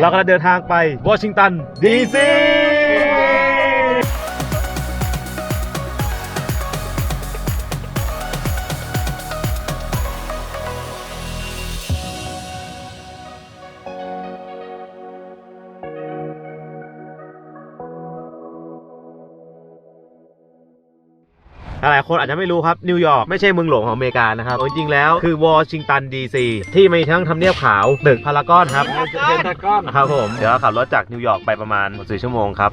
เรากำลังเดินทางไปวอชิงตันดีซี หลายคนอาจจะไม่รู้ครับนิวยอร์กไม่ใช่เมืองหลวงของอเมริกานะครับจริงๆแล้วคือวอชิงตันดีซีที่มีทั้งทำเนียบขาวตึกพารากอนครับเจนตากอนครับผมเดี๋ยวเราขับรถจากนิวยอร์กไปประมาณ4ชั่วโมงครับ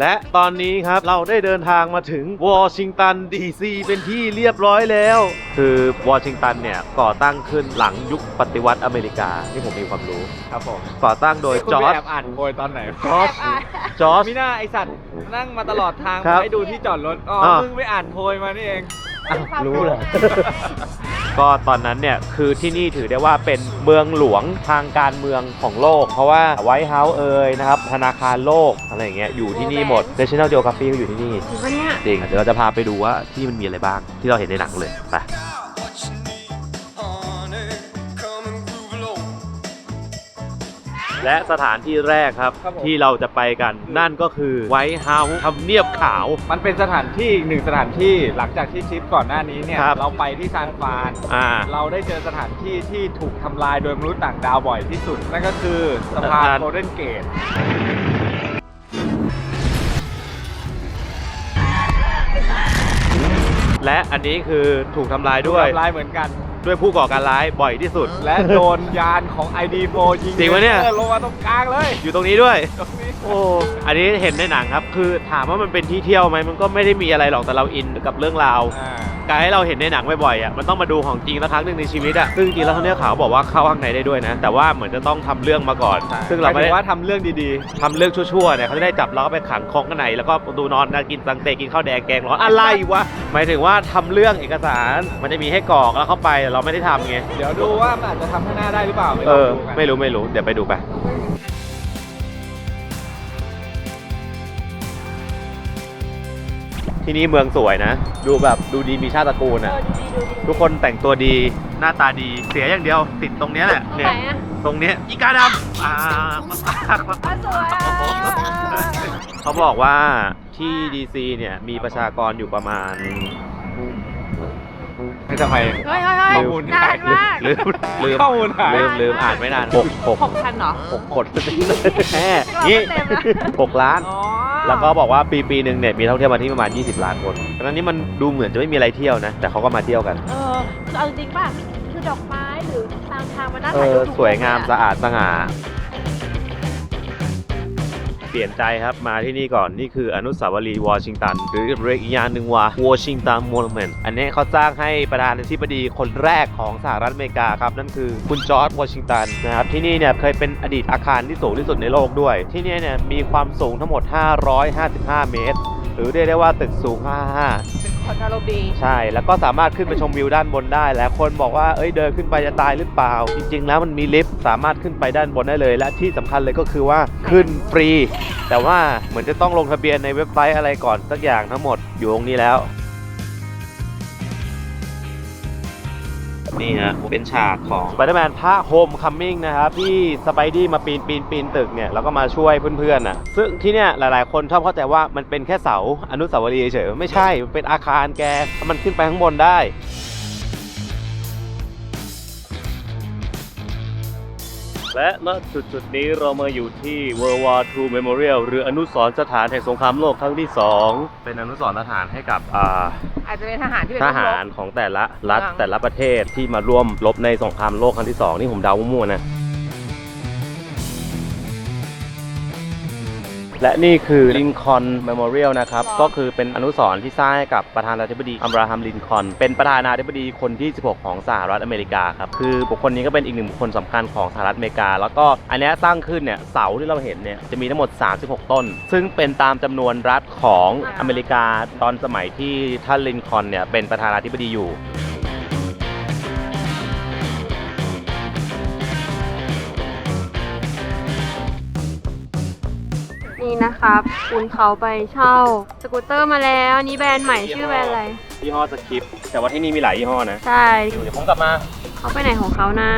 และตอนนี้ครับเราได้เดินทางมาถึงวอชิงตันดีซีเป็นที่เรียบร้อยแล้ว คือวอชิงตันเนี่ยก่อตั้งขึ้นหลังยุคปฏิวัติอเมริกาที่ผมมีความรู้ ครับผมก่อตั้งโดยคุณจอไปร์จแอบอ่านโพยตอนไหนจอร์จจอร์จ มิน่าไอสัตว์นั่งมาตลอดทางครับให้ดูที่จอดรถอ๋ออ่ามึงไปอ่านโพยมานี่เองอ้าวรู้เลย ก็ตอนนั้นเนี่ยคือที่นี่ถือได้ว่าเป็นเมืองหลวงทางการเมืองของโลก เพราะว่าไวท์เฮาส์เอ่ยนะครับธนาคารโลกอะไรอย่างเงี้ยอยู่ที่นี่หมด National Geographic ก็อยู่ที่นี่จริงปะเนี่ยจริงเดี๋ยวเราจะพาไปดูว่าที่มันมีอะไรบ้างที่เราเห็นในหนังเลยไป และสถานที่แรกครับ ครับผม ที่เราจะไปกันนั่นก็คือไวท์เฮาส์ทำเนียบขาว มันเป็นสถานที่อีกหนึ่งสถานที่หลังจากที่ทริปก่อนหน้านี้เนี่ย ครับ เราไปที่ซานฟราน อ่า เราได้เจอสถานที่ที่ถูกทำลายโดยมนุษย์ต่างดาวบ่อยที่สุด นั่นก็คือสะพานสะพาน โกลเด้นเกต และอันนี้คือถูกทำลายด้วย ทำลายเหมือนกัน ด้วยผู้ก่อการร้ายบ่อยที่สุด และโดนยานของ ID4 ยิงจริงปะเนี่ยลลงมาตรงกลางเลย อยู่ตรงนี้ด้วย ตรงนี้ โอ้อันนี้เห็นในหนังครับ คือถามว่ามันเป็นที่เที่ยวไหมมันก็ไม่ได้มีอะไรหรอกแต่เราอินกับเรื่องราวอ่าการให้เราเห็นในหนังบ่อยๆอะมันต้องมาดูของจริงสักครั้งหนึ่งในชีวิตอะซึ่งจริงๆแล้วเขาเนี่ยขาวบอกว่าเข้าข้างในได้ด้วยนะ แต่ว่าเหมือนจะต้องทำเรื่องมาก่อน ซึ่งเราไม่หยถึได้ ว่าทำเรื่องดีทำเรื่องชั่วๆเนี่ยเขาจะได้จับเราก็ไปขังคองข้างในแล้วก็ดูนอนนะกินสังเตกินข้าวแดงแกงร้อนอะไรวะ หมายถึงว่าทำเรื่องเอกสารมันจะมีให้กรอกแล้วเข้าไปเราไม่ได้ทำไง ๆ เดี๋ยวดูว่ามันอาจจะทำให้หน้าได้หรือเปล่าไปเอลองอ ดูกัน ไม่รู้ไม่รู้ เดี๋ยวไปดูไป ที่นี่เมืองสวยนะ ดูแบบดูดีมีชาติตระกูลเออะอดูดีดูดีทุกคนแต่งตัวดีหน้าตาดีเสียอย่างเดียวติดตรงเนี้ยแหละตรงเนี่ไหนยอะตรงเนี้ยอีกาดำอ่าอะสวยอะเขาบอกว่าที่ดีซีเนี่ยมีประชากรอยู่ประมาณไม่ทำไม เฮ้ยเฮ้ยเฮ้ยข้อมูล นานมากลืมลืมข้อมูลหาย ลืมลืมอ่านไม่นานหกหกหกพันเหรอ หกคนแค่นี่เต็มนะหกล้าน อ๋อ แล้วก็บอกว่าปีปีหนึ่งเนี่ยมีท่องเที่ยวมาที่ประมาณ 20 ล้านคนดังนั้นนี่มันดูเหมือนจะไม่มีอะไรเที่ยวนะ แต่เขาก็มาเที่ยวกัน เออคือเอาจริงๆป่ะคือดอกไม้หรือทางทางมันน่าเอถ่ายอรูปทุกสวยงามคนสะอาดสง่า เปลี่ยนใจครับมาที่นี่ก่อนนี่คืออนุสาวรีย์วอชิงตัน หรือเรียกอีกอย่างหนึ่งว่าวอชิงตันมอนเมนต์อันนี้เขาสร้างให้ประธานาธิบดีคนแรกของสหรัฐอเมริกาครับ นั่นคือคุณจอร์จวอชิงตันนะครับที่นี่เนี่ยเคยเป็นอดีตอาคารที่สูงที่สุดในโลกด้วย ที่นี่เนี่ยมีความสูงทั้งหมด 555 เมตร หรือเรียกได้ว่าตึกสูง 55 อนทารบีใช่ แล้วก็สามารถขึ้นไปชมวิวด้านบนได้แล้วคนบอกว่าเอ้ยเดินขึ้นไปจะตายหรือเปล่า จริง ๆ แล้วมันมีลิฟต์สามารถขึ้นไปด้านบนได้เลย และที่สำคัญเลยก็คือว่าขึ้นฟรี แต่ว่าเหมือนจะต้องลงทะเบียนในเว็บไซต์อะไรก่อนสักอย่างทั้งหมดอยู่ตรงนี้แล้ว นี่ฮะเป็นฉากของ Spider-Man ภาค Homecoming นะครับ ที่สไปดี้มาปีนปีนปีนตึกเนี่ย แล้วก็มาช่วยเพื่อนๆน่ะซึ่งที่เนี่ยหลายๆ คนชอบเข้าใจว่ามันเป็นแค่เสาอนุสาวรีย์เฉยๆไม่ใช่เป็นอาคารแกมันขึ้นไปข้างบนได้ และณจุดจุดๆนี้เรามาอยู่ที่ World War II Memorial หรืออนุสรณ์สถานแห่งสงครามโลกครั้งที่ 2 เป็นอนุสรณ์สถานให้กับอ่าอาจจะเป็นทหารที่เป็นทลูกหารรบของแต่ละรัฐเมืองแต่ละประเทศที่มาร่วมรบในสงครามโลกครั้งที่สองนี่ผมเดามั่วๆนะ และนี่คือลินคอ n เมโมเรียลนะครับ ก็คือเป็นอนุสรณ์ที่สร้างให้กับประธานาธิบดีอับราฮัมลินคอ n เป็นประธานาธิบดีคนที่ 16 ของสหรัฐอเมริกาครับ คือบุคคลนี้ก็เป็นอีกหนึ่งบุคคลสำคัญของสหรัฐอเมริกา แล้วก็อันนี้สร้างขึ้นเนี่ยเสาที่เราเห็นเนี่ยจะมีทั้งหมด 36 ต้น ซึ่งเป็นตามจำนวนรัฐของอเมริกาตอนสมัยที่ท่านลินคอ n เนี่ยเป็นประธานาธิบดีอยู่ นี่นะครับคุณเขาไปเช่าสกูตเตอร์มาแล้วอันนี้แบรนด์ใหม่ชื่อแบรนด์อะไร ยี่ห้อสคริปแต่ว่าที่นี่มีหลายยี่ห้อนะใช่ เดี๋ยวผมกลับมา เขาไปไหนของเขานะ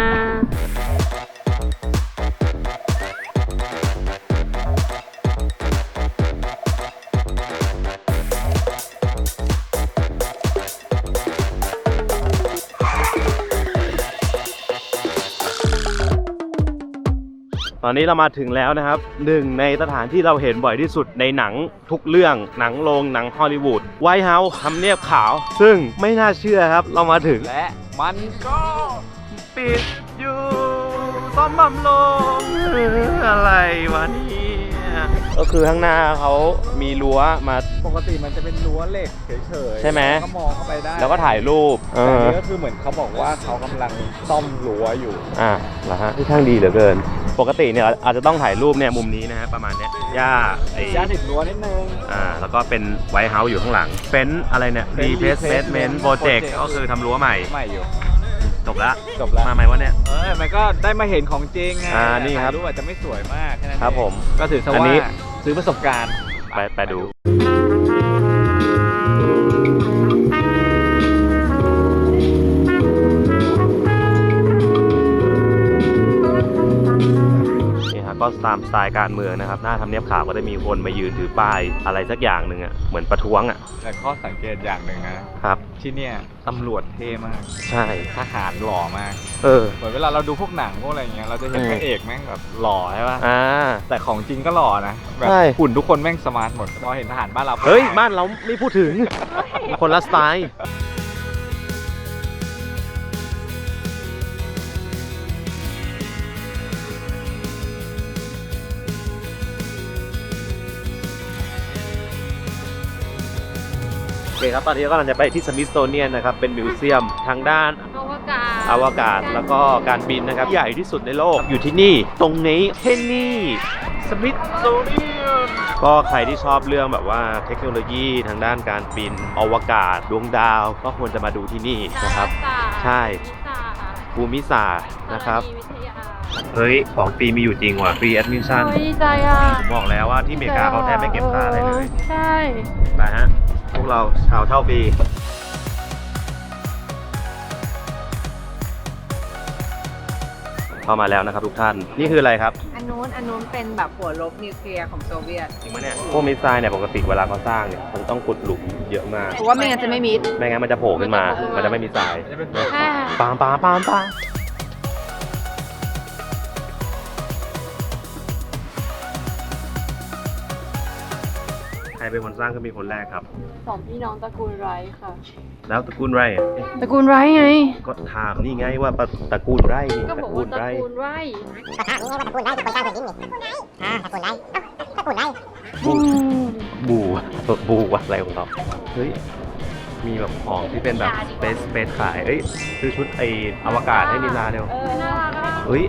ตอนนี้เรามาถึงแล้วนะครับหนึ่งในสถานที่เราเห็นบ่อยที่สุดในหนังทุกเรื่องหนังโรงหนังฮอลลีวูดไวท์เฮาส์ทำเนียบขาว ซึ่งไม่น่าเชื่อครับ เรามาถึงและมันก็ปิดอยู่ซ่อมบำลงอะไรวะเนี่ยก็คือข้างหน้าเขามีรั้วมา ปกติมันจะเป็นรั้วเหล็กเฉยๆใช่ไหม แล้วก็มองเข้าไปได้แล้วก็ถ่ายรูปเอแต่อันอนี้ก็คือเหมือนเขาบอกว่าเขากำลังซ่อมรั้วอยู่ อ่าเหรอฮะที่ช่างดีเหลือเกิน ปกติเนี่ยอาจจะต้องถ่ายรูปเนี่ยมุมนี้นะฮะประมาณเนี้ยหญ้าไอ้ย่าติดรั้วนิดนึง อ่าแล้วก็เป็นไวท์เฮาส์อยู่ข้างหลังเฟนอะไรเนี่ย Fence replacement project Project ก็คือทำรั้วใหม่ ใหม่อยู่ จบละจบแล้วมาใหม่วะเนี่ย เออมันก็ได้มาเห็นของจริงไงอ่านี่ครับ ถ่ายรูปอาจจะไม่สวยมากแค่นั้นครับเองผมก็ถือซะอันว่านี้ ซื้อประสบการณ์ ไปไปดู ก็ตามสไตล์การเมืองนะครับ หน้าทำเนียบขาวก็ได้มีคนมายืนถือป้ายอะไรสักอย่างหนึ่งอะเหมือนประท้วงอะแต่ข้อสังเกตอย่างหนึ่งนะครับ ที่เนี่ยตำรวจเท่มาก ใช่ทหารหล่อมาก เออ เหมือนเวลาเราดูพวกหนังพวกอะไรอย่างเงี้ยเราจะเห็นอืมพระเอกแม่งแบบหล่อใช่ป่ะอ่าแต่ของจริงก็หล่อนะแบบใช่หุ่นทุกคนแม่งสมาร์ทหมดพอเห็นทหารบ้านเราเฮ้ยบ้านเราไม่พูดถึงคนละสไตล์ เคครับ ตอนนี้ก็กำลังจะไปที่สมิธโซเนียนนะครับ เป็นมิวเซียมทางด้านอวกาศอวกาศแล้วก็การบินนะครับ ใหญ่ที่สุดในโลก อยู่ที่นี่ ตรงนี้ที่นี่สมิธโซเนียนก็ใครที่ชอบเรื่องแบบว่าเทคโนโลยีทางด้านการบินอวกาศ ดวงดาว ก็ควรจะมาดูที่นี่นะครับ ใช่ภูมิศาสตร์นะครับวิทยาเฮ้ยของฟรีมีอยู่จริงว่ะฟรีแอดมิชชั่นเฮ้ยใจอะผมบอกแล้วว่าที่อเมริกาเขาแทบไม่เก็บค่าอะไรเลย ใช่ ไปฮะพ วกเราชาวเช่าฟรีเข้ามาแล้วนะครับทุกท่าน นี่คืออะไรครับอันนู้นอันนู้นเป็นแบบหัวลบนิวเคลียร์ของโซเวียตจริงไหมเนี่ยพวกมิสไซล์เนี่ยปกติเวลาเขาสร้างเนี่ยมันต้องขุดหลุมเยอะมาก เพราะว่าไม่งั้นจะไม่มิด ไม่งั้นมันจะโผล่ขึ้นมา มันจะไม่มีทรายจะเป็นค่ะปามปามปามปาม เป็นคนสร้างก็มีคนแรกครับ สองพี่น้องตระกูลไรค่ะ แล้วตระกูลไร่อะตระกูลไรไง ก็ถามนี่ไงว่าตระกูลไร่นี่ก็บอกว่าตระกูลไรบูบูบูอะไรของเราเฮ้ยมีแบบของที่เป็นแบบ space space ขายเอ้ยซื้อชุดไออวกาศให้นิลาเร็วเออน่ารักอะเฮ้ย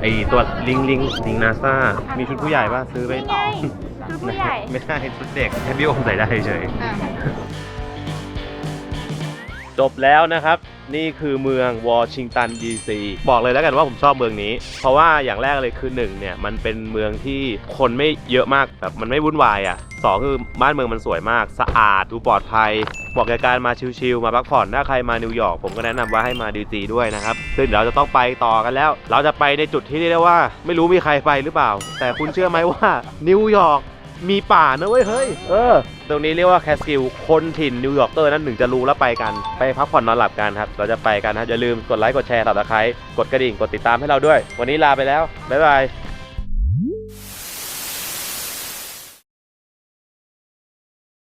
ไอตัวลิงลิงลิงนาซามีชุดผู้ใหญ่ป่ะซื้อไป นี่ไง ผู้ใหญ่ ไม่ได้ชุดเด็กให้พี่โอมใส่ได้เฉยอะจบแล้วนะครับ นี่คือเมืองวอชิงตันดีซีบอกเลยแล้วกันว่าผมชอบเมืองนี้ เพราะว่าอย่างแรกเลยคือหนึ่งเนี่ยมันเป็นเมืองที่คนไม่เยอะมากแบบมันไม่วุ่นวายอะสองคือบ้านเมืองมันสวยมาก สะอาดดูปลอดภัยเหมาะแก่การมาชิลๆมาพักผ่อนถ้าใครมานิวยอร์กผมก็แนะนำว่าให้มาดีซีด้วยนะครับ ซึ่งเดี๋ยวเราจะต้องไปต่อกันแล้ว เราจะไปในจุดที่เรียกได้ว่า ไม่รู้มีใครไปหรือเปล่า แต่คุณเชื่อไหมว่านิวยอร์ก มีป่านะเว้ยเฮ้ย เออ ตรงนี้เรียกว่าแคสกิลคนถิ่นนิวยอร์กเตอร์นั้นถึงจะรู้แล้วไปกัน ไปพักผ่อนนอนหลับกันครับ เราจะไปกันนะครับอย่าลืมกดไลค์กดแชร์ตับตะไคร้กดกระดิ่งกดติดตามให้เราด้วย วันนี้ลาไปแล้ว บ๊ายบาย